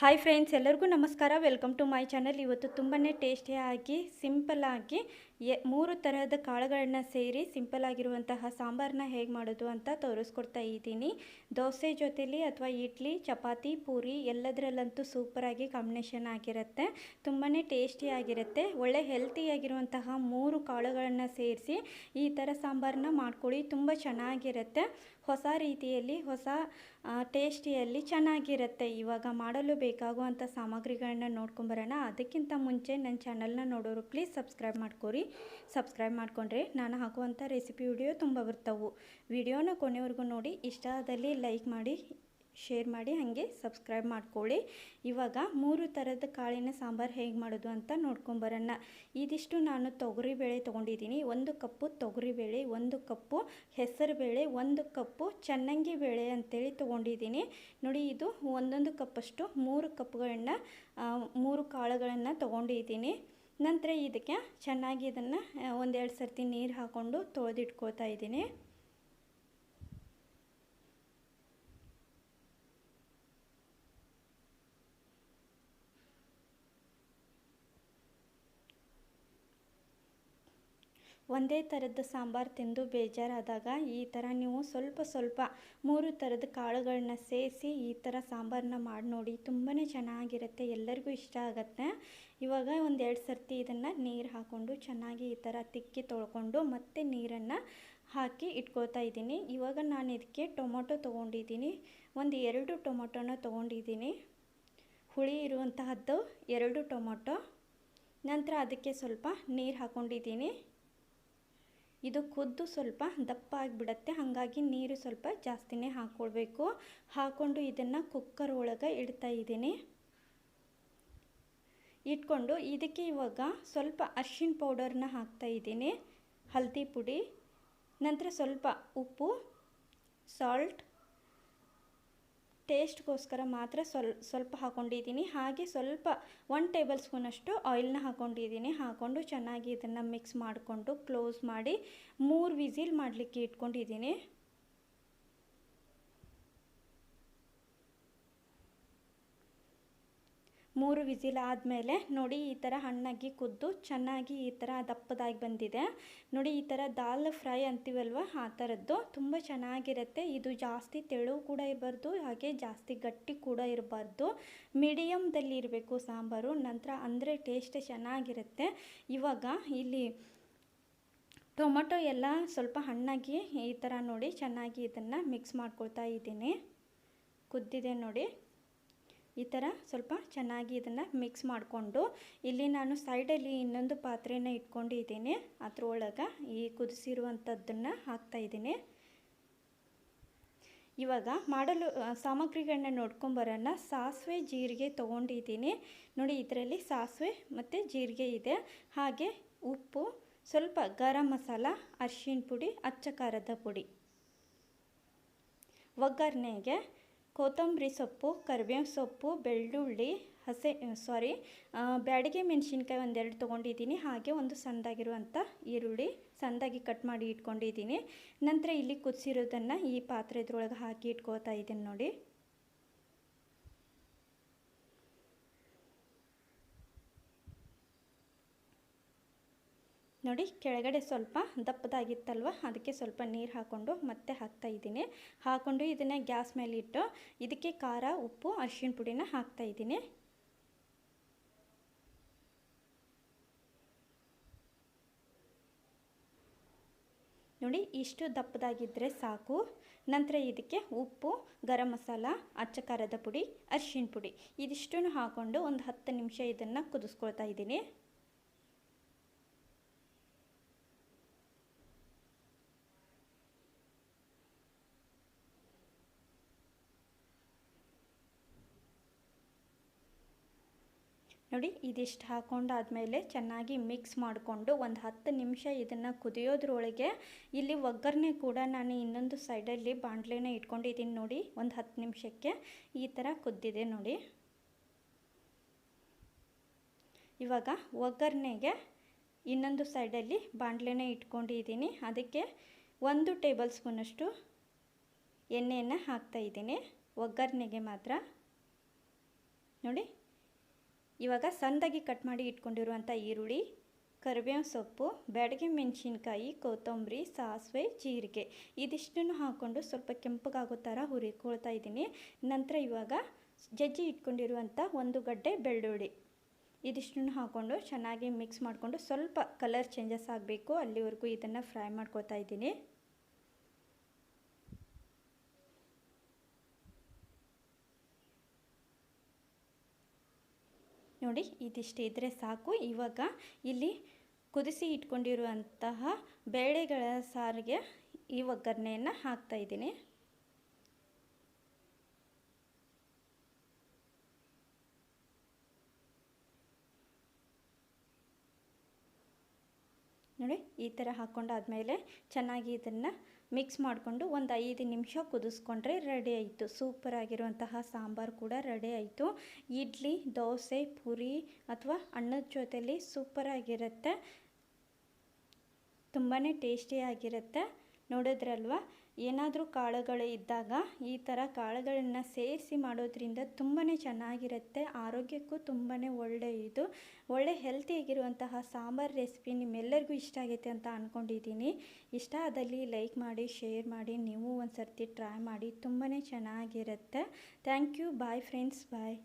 Hi friends ಎಲ್ಲರಿಗೂ ನಮಸ್ಕಾರ. Welcome to my channel ಇವತ್ತು ತುಂಬಾ ಟೇಸ್ಟಿಯಾಗಿ ಸಿಂಪಲ್ಲಾಗಿ ಎ, ಮೂರು ತರಹದ ಕಾಳುಗಳನ್ನ ಸೇರಿ ಸಿಂಪಲ್ ಆಗಿರುವಂತಹ ಸಾಂಬಾರನ್ನ ಹೇಗೆ ಮಾಡೋದು ಅಂತ ತೋರಿಸ್ಕೊಡ್ತಾ ಇದ್ದೀನಿ. ದೋಸೆ ಜೊತೆಲಿ ಅಥವಾ ಇಡ್ಲಿ, ಚಪಾತಿ, ಪೂರಿ ಎಲ್ಲದರಲ್ಲಂತೂ ಸೂಪರಾಗಿ ಕಾಂಬಿನೇಷನ್ ಆಗಿರುತ್ತೆ. ತುಂಬಾ ಟೇಸ್ಟಿಯಾಗಿರುತ್ತೆ ಒಳ್ಳೆ ಹೆಲ್ತಿಯಾಗಿರುವಂತಹ ಮೂರು ಕಾಳುಗಳನ್ನು ಸೇರಿಸಿ ಈ ಥರ ಸಾಂಬಾರನ್ನ ಮಾಡ್ಕೊಳ್ಳಿ. ತುಂಬ ಚೆನ್ನಾಗಿರುತ್ತೆ. ಹೊಸ ರೀತಿಯಲ್ಲಿ, ಹೊಸ ಟೇಸ್ಟಿಯಲ್ಲಿ ಚೆನ್ನಾಗಿರುತ್ತೆ. ಇವಾಗ ಮಾಡಲು ಬೇಕಾಗುವಂಥ ಸಾಮಗ್ರಿಗಳನ್ನ ನೋಡ್ಕೊಂಬರೋಣ ಅದಕ್ಕಿಂತ ಮುಂಚೆ ನನ್ನ ಚಾನಲ್ನ ನೋಡೋರು ಪ್ಲೀಸ್ ಸಬ್ಸ್ಕ್ರೈಬ್ ಮಾಡ್ಕೊರಿ. ಸಬ್ಸ್ಕ್ರೈಬ್ ಮಾಡಿಕೊಂಡ್ರೆ ನಾನು ಹಾಕುವಂಥ ರೆಸಿಪಿ ವಿಡಿಯೋ ತುಂಬ ಬರ್ತವೆ. ವಿಡಿಯೋನ ಕೊನೆವರೆಗೂ ನೋಡಿ, ಇಷ್ಟ ಆದಲ್ಲಿ ಲೈಕ್ ಮಾಡಿ, ಶೇರ್ ಮಾಡಿ, ಹಾಗೆ ಸಬ್ಸ್ಕ್ರೈಬ್ ಮಾಡ್ಕೊಳ್ಳಿ. ಇವಾಗ ಮೂರು ಥರದ ಕಾಳಿನ ಸಾಂಬಾರು ಹೇಗೆ ಮಾಡೋದು ಅಂತ ನೋಡ್ಕೊಂಬರೋಣ. ಇದಿಷ್ಟು ನಾನು ತೊಗರಿಬೇಳೆ ತೊಗೊಂಡಿದ್ದೀನಿ. ಒಂದು ಕಪ್ಪು ತೊಗರಿಬೇಳೆ ಒಂದು ಕಪ್ಪು ಹೆಸರುಬೇಳೆ ಒಂದು ಕಪ್ಪು ಚೆನ್ನಂಗಿ ಬೇಳೆ ಅಂತೇಳಿ ತೊಗೊಂಡಿದ್ದೀನಿ. ನೋಡಿ, ಇದು ಒಂದೊಂದು ಕಪ್ಪಷ್ಟು ಮೂರು ಕಪ್ಗಳನ್ನು ಮೂರು ಕಾಳುಗಳನ್ನು ತೊಗೊಂಡಿದ್ದೀನಿ. ನಂತರ ಇದಕ್ಕೆ ಚೆನ್ನಾಗಿ ಇದನ್ನು ಒಂದೆರಡು ಸರ್ತಿ ನೀರು ಹಾಕ್ಕೊಂಡು ತೊಳೆದಿಟ್ಕೋತಾ ಇದ್ದೀನಿ. ಒಂದೇ ಥರದ ಸಾಂಬಾರು ತಿಂದು ಬೇಜಾರಾದಾಗ ಈ ಥರ ನೀವು ಸ್ವಲ್ಪ ಸ್ವಲ್ಪ ಮೂರು ಥರದ ಕಾಳುಗಳನ್ನ ಸೇರಿಸಿ ಈ ಥರ ಸಾಂಬಾರನ್ನ ಮಾಡಿ ನೋಡಿ. ತುಂಬಾ ಚೆನ್ನಾಗಿರುತ್ತೆ, ಎಲ್ಲರಿಗೂ ಇಷ್ಟ ಆಗುತ್ತೆ. ಇವಾಗ ಒಂದು ಎರಡು ಸರ್ತಿ ಇದನ್ನು ನೀರು ಹಾಕ್ಕೊಂಡು ಚೆನ್ನಾಗಿ ಈ ಥರ ತಿಕ್ಕಿ ತೊಳ್ಕೊಂಡು ಮತ್ತೆ ನೀರನ್ನು ಹಾಕಿ ಇಟ್ಕೊಳ್ತಾ ಇದ್ದೀನಿ. ಇವಾಗ ನಾನು ಇದಕ್ಕೆ ಟೊಮೊಟೊ ತೊಗೊಂಡಿದ್ದೀನಿ. ಒಂದು ಎರಡು ಟೊಮೊಟೊನ ತೊಗೊಂಡಿದ್ದೀನಿ. ಹುಳಿ ಇರುವಂತಹದ್ದು ಎರಡು ಟೊಮೊಟೊ. ನಂತರ ಅದಕ್ಕೆ ಸ್ವಲ್ಪ ನೀರು ಹಾಕ್ಕೊಂಡಿದ್ದೀನಿ ಇದು ಕುದ್ದು ಸ್ವಲ್ಪ ದಪ್ಪ ಆಗಿಬಿಡತ್ತೆ ಹಾಗಾಗಿ ನೀರು ಸ್ವಲ್ಪ ಜಾಸ್ತಿನೇ ಹಾಕ್ಕೊಳ್ಬೇಕು ಹಾಕ್ಕೊಂಡು ಇದನ್ನು ಕುಕ್ಕರ್ ಒಳಗೆ ಇಡ್ತಾ ಇದ್ದೀನಿ. ಇಟ್ಕೊಂಡು ಇದಕ್ಕೆ ಇವಾಗ ಸ್ವಲ್ಪ ಅರ್ಶಿನ ಪೌಡರ್ನ ಹಾಕ್ತಾ ಇದ್ದೀನಿ. ಹಲ್ದಿ ಪುಡಿ, ನಂತರ ಸ್ವಲ್ಪ ಉಪ್ಪು ಸಾಲ್ಟ್ ಟೇಸ್ಟ್ಗೋಸ್ಕರ ಮಾತ್ರ ಸ್ವಲ್, ಸ್ವಲ್ಪ ಹಾಕ್ಕೊಂಡಿದ್ದೀನಿ ಹಾಗೆ ಸ್ವಲ್ಪ ಒನ್ ಟೇಬಲ್ ಸ್ಪೂನಷ್ಟು ಆಯಿಲ್ನ ಹಾಕ್ಕೊಂಡಿದ್ದೀನಿ ಹಾಕ್ಕೊಂಡು ಚೆನ್ನಾಗಿ ಇದನ್ನು ಮಿಕ್ಸ್ ಮಾಡಿಕೊಂಡು ಕ್ಲೋಸ್ ಮಾಡಿ ಮೂರು ವಿಸಿಲ್ ಮಾಡಲಿಕ್ಕೆ ಇಟ್ಕೊಂಡಿದ್ದೀನಿ. ಮೂರು ವಿಸಿಲ್ ಆದಮೇಲೆ ನೋಡಿ ಈ ಥರ ಹಣ್ಣಾಗಿ ಕುದ್ದು ಚೆನ್ನಾಗಿ ಈ ಥರ ದಪ್ಪದಾಗಿ ಬಂದಿದೆ. ನೋಡಿ ಈ ಥರ ದಾಲ್ ಫ್ರೈ ಅಂತೀವಲ್ವ? ಆ ಥರದ್ದು ತುಂಬ ಚೆನ್ನಾಗಿರುತ್ತೆ. ಇದು ಜಾಸ್ತಿ ತೆಳು ಕೂಡ ಇರಬಾರ್ದು, ಹಾಗೆ ಜಾಸ್ತಿ ಗಟ್ಟಿ ಕೂಡ ಇರಬಾರ್ದು. ಮೀಡಿಯಮ್ದಲ್ಲಿ ಇರಬೇಕು ಸಾಂಬಾರು, ನಂತರ ಅಂದರೆ ಟೇಸ್ಟ್ ಚೆನ್ನಾಗಿರುತ್ತೆ. ಇವಾಗ ಇಲ್ಲಿ ಟೊಮೊಟೊ ಎಲ್ಲ ಸ್ವಲ್ಪ ಹಣ್ಣಾಗಿ ಈ ಥರ ನೋಡಿ ಚೆನ್ನಾಗಿ ಇದನ್ನು ಮಿಕ್ಸ್ ಮಾಡ್ಕೊಳ್ತಾ ಇದ್ದೀನಿ. ಕುದ್ದಿದೆ ನೋಡಿ. ಈ ಥರ ಸ್ವಲ್ಪ ಚೆನ್ನಾಗಿ ಇದನ್ನು ಮಿಕ್ಸ್ ಮಾಡಿಕೊಂಡು, ಇಲ್ಲಿ ನಾನು ಸೈಡಲ್ಲಿ ಇನ್ನೊಂದು ಪಾತ್ರೆನ ಇಟ್ಕೊಂಡಿದ್ದೀನಿ. ಅದರೊಳಗೆ ಈ ಕುದಿಸಿರುವಂಥದ್ದನ್ನು ಹಾಕ್ತಾಯಿದ್ದೀನಿ ಇವಾಗ ಮಾಡಲು ಸಾಮಗ್ರಿಗಳನ್ನ ನೋಡ್ಕೊಂಬರೋಣ. ಸಾಸಿವೆ ಜೀರಿಗೆ ತೊಗೊಂಡಿದ್ದೀನಿ. ನೋಡಿ, ಇದರಲ್ಲಿ ಸಾಸಿವೆ ಮತ್ತು ಜೀರಿಗೆ ಇದೆ. ಹಾಗೆ ಉಪ್ಪು, ಸ್ವಲ್ಪ ಗರಂ ಮಸಾಲ, ಅರಿಶಿಣ ಪುಡಿ, ಅಚ್ಚ ಖಾರದ ಪುಡಿ. ಒಗ್ಗರಣೆಗೆ ಕೊತ್ತಂಬರಿ ಸೊಪ್ಪು ಕರಿಬೇವು ಸೊಪ್ಪು, ಬೆಳ್ಳುಳ್ಳಿ, ಹಸೆ ಸಾರಿ ಬ್ಯಾಡಿಗೆ ಮೆಣಸಿನ್ಕಾಯಿ ಒಂದೆರಡು ತೊಗೊಂಡಿದ್ದೀನಿ. ಹಾಗೆ ಒಂದು ಸಣ್ಣದಾಗಿರುವಂಥ ಈರುಳ್ಳಿ ಸಣ್ಣದಾಗಿ ಕಟ್ ಮಾಡಿ ಇಟ್ಕೊಂಡಿದ್ದೀನಿ. ನಂತರ ಇಲ್ಲಿ ಕುದಿಸಿರೋದನ್ನು ಈ ಪಾತ್ರೆದ್ರೊಳಗೆ ಹಾಕಿ ಇಟ್ಕೋತಾ ಇದ್ದೀನಿ ನೋಡಿ. ನೋಡಿ, ಕೆಳಗಡೆ ಸ್ವಲ್ಪ ದಪ್ಪದಾಗಿತ್ತಲ್ವ? ಅದಕ್ಕೆ ಸ್ವಲ್ಪ ನೀರು ಹಾಕ್ಕೊಂಡು ಮತ್ತೆ ಹಾಕ್ತಾ ಇದ್ದೀನಿ. ಹಾಕ್ಕೊಂಡು ಇದನ್ನು ಗ್ಯಾಸ್ ಮೇಲೆ ಇಟ್ಟು ಇದಕ್ಕೆ ಖಾರ, ಉಪ್ಪು, ಅರಿಶಿಣ ಪುಡಿನ ಹಾಕ್ತಾ ಇದ್ದೀನಿ. ನೋಡಿ, ಇಷ್ಟು ದಪ್ಪದಾಗಿದ್ದರೆ ಸಾಕು. ನಂತರ ಇದಕ್ಕೆ ಉಪ್ಪು, ಗರಂ ಮಸಾಲ, ಅಚ್ಚ ಖಾರದ ಪುಡಿ, ಅರಿಶಿಣ ಪುಡಿ. ಇದಿಷ್ಟನ್ನು ಹಾಕ್ಕೊಂಡು ಒಂದು ಹತ್ತು ನಿಮಿಷ ಇದನ್ನು ಕುದಿಸ್ಕೊಳ್ತಾ ಇದ್ದೀನಿ. ನೋಡಿ, ಇದಿಷ್ಟು ಹಾಕೊಂಡಾದಮೇಲೆ ಚೆನ್ನಾಗಿ ಮಿಕ್ಸ್ ಮಾಡಿಕೊಂಡು ಒಂದು ಹತ್ತು ನಿಮಿಷ ಇದನ್ನು ಕುದಿಯೋದ್ರೊಳಗೆ ಇಲ್ಲಿ ಒಗ್ಗರಣೆ ಕೂಡ ನಾನು ಇನ್ನೊಂದು ಸೈಡಲ್ಲಿ ಬಾಣಲೆನ ಇಟ್ಕೊಂಡಿದ್ದೀನಿ ನೋಡಿ, ಒಂದು ಹತ್ತು ನಿಮಿಷಕ್ಕೆ ಈ ಥರ ಕುದ್ದಿದೆ ನೋಡಿ. ಇವಾಗ ಒಗ್ಗರಣೆಗೆ ಇನ್ನೊಂದು ಸೈಡಲ್ಲಿ ಬಾಣಲೆನ ಇಟ್ಕೊಂಡಿದ್ದೀನಿ ಅದಕ್ಕೆ ಒಂದು ಟೇಬಲ್ ಸ್ಪೂನಷ್ಟು ಎಣ್ಣೆಯನ್ನು ಹಾಕ್ತಾಯಿದ್ದೀನಿ ಒಗ್ಗರಣೆಗೆ ಮಾತ್ರ. ನೋಡಿ ಇವಾಗ ಸಣ್ಣದಾಗಿ ಕಟ್ ಮಾಡಿ ಇಟ್ಕೊಂಡಿರುವಂಥ ಈರುಳ್ಳಿ ಕರಿಬೇವು ಸೊಪ್ಪು, ಬ್ಯಾಡಗೆ ಮೆಣಸಿನ್ಕಾಯಿ, ಕೊತ್ತಂಬರಿ, ಸಾಸಿವೆ, ಜೀರಿಗೆ ಇದಿಷ್ಟನ್ನು ಹಾಕ್ಕೊಂಡು ಸ್ವಲ್ಪ ಕೆಂಪಗಾಗೋ ಥರ ಹುರಿಕೊಳ್ತಾ ಇದ್ದೀನಿ. ನಂತರ ಇವಾಗ ಜಜ್ಜಿ ಇಟ್ಕೊಂಡಿರುವಂಥ ಒಂದು ಗಡ್ಡೆ ಬೆಳ್ಳುಳ್ಳಿ ಇದಿಷ್ಟನ್ನು ಹಾಕ್ಕೊಂಡು ಚೆನ್ನಾಗಿ ಮಿಕ್ಸ್ ಮಾಡಿಕೊಂಡು ಸ್ವಲ್ಪ ಕಲರ್ ಚೇಂಜಸ್ ಆಗಬೇಕು. ಅಲ್ಲಿವರೆಗೂ ಇದನ್ನು ಫ್ರೈ ಮಾಡ್ಕೋತಾ ಇದ್ದೀನಿ. ನೋಡಿ ಇದಿಷ್ಟು ಇದ್ದರೆ ಸಾಕು. ಇವಾಗ ಇಲ್ಲಿ ಕುದಿಸಿ ಇಟ್ಕೊಂಡಿರುವಂತಹ ಬೇಳೆಗಳ ಸಾರಿಗೆ ಈ ಒಗ್ಗರಣೆಯನ್ನು ಹಾಕ್ತಾಯಿದ್ದೀನಿ ನೋಡಿ ಈ ಥರ ಹಾಕ್ಕೊಂಡಾದಮೇಲೆ ಚೆನ್ನಾಗಿ ಇದನ್ನು ಮಿಕ್ಸ್ ಮಾಡಿಕೊಂಡು ಒಂದು ಐದು ನಿಮಿಷ ಕುದಿಸ್ಕೊಂಡ್ರೆ ರೆಡಿ ಆಯಿತು. ಸೂಪರ್ ಆಗಿರುವಂತಹ ಸಾಂಬಾರು ಕೂಡ ರೆಡಿ ಆಯಿತು. ಇಡ್ಲಿ, ದೋಸೆ, ಪುರಿ ಅಥವಾ ಅನ್ನದ ಜೊತೆಲಿ ಸೂಪರಾಗಿರುತ್ತೆ ತುಂಬಾ ಟೇಸ್ಟಿಯಾಗಿರುತ್ತೆ ನೋಡಿದ್ರಲ್ವ? ಏನಾದರೂ ಕಾಳುಗಳು ಇದ್ದಾಗ ಈ ಥರ ಕಾಳುಗಳನ್ನು ಸೇರಿಸಿ ಮಾಡೋದ್ರಿಂದ ತುಂಬಾ ಚೆನ್ನಾಗಿರುತ್ತೆ. ಆರೋಗ್ಯಕ್ಕೂ ತುಂಬಾ ಒಳ್ಳೆಯದು ಒಳ್ಳೆ ಹೆಲ್ತಿಯಾಗಿರುವಂತಹ ಸಾಂಬಾರು ರೆಸಿಪಿ ನಿಮ್ಮೆಲ್ಲರಿಗೂ ಇಷ್ಟ ಆಗೈತೆ ಅಂತ ಅಂದ್ಕೊಂಡಿದ್ದೀನಿ ಇಷ್ಟ ಆದಲ್ಲಿ ಲೈಕ್ ಮಾಡಿ ಶೇರ್ ಮಾಡಿ, ನೀವು ಒಂದು ಸರ್ತಿ ಟ್ರೈ ಮಾಡಿ ತುಂಬಾ ಚೆನ್ನಾಗಿರುತ್ತೆ. Thank you bye friends bye